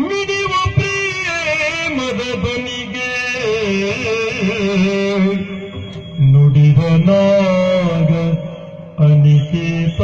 ಮಿಡಿವ ಪ್ರೇಮದ ಬನಿಗೆ ನುಡಿವನಾಗ ಅನಿಕೇತ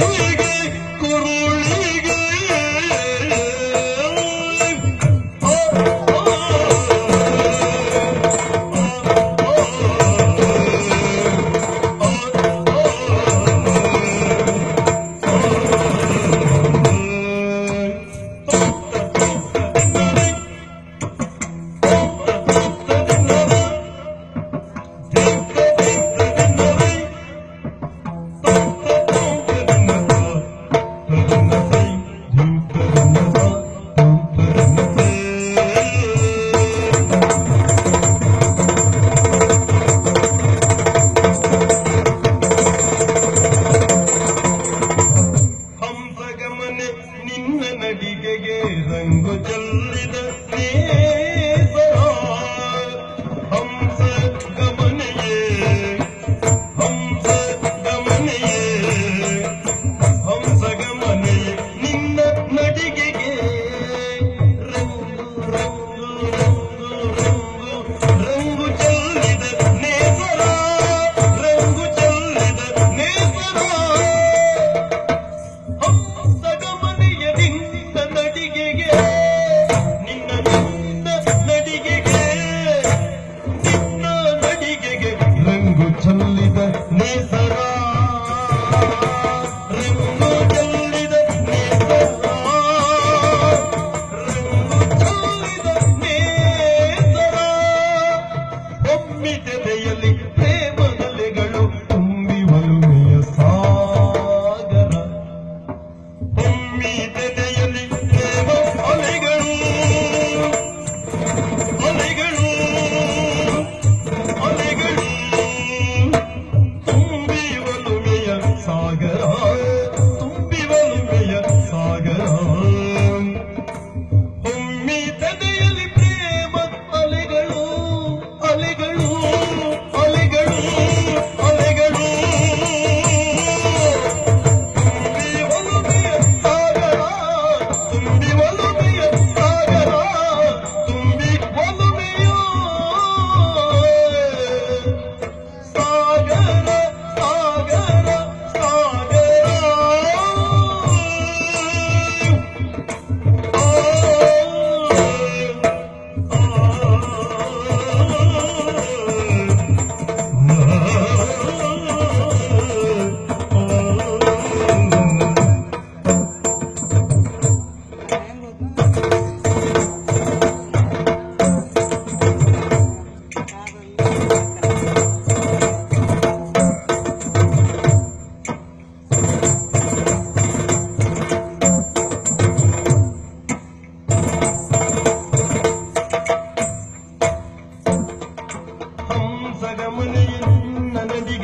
கொள்கை கொருளி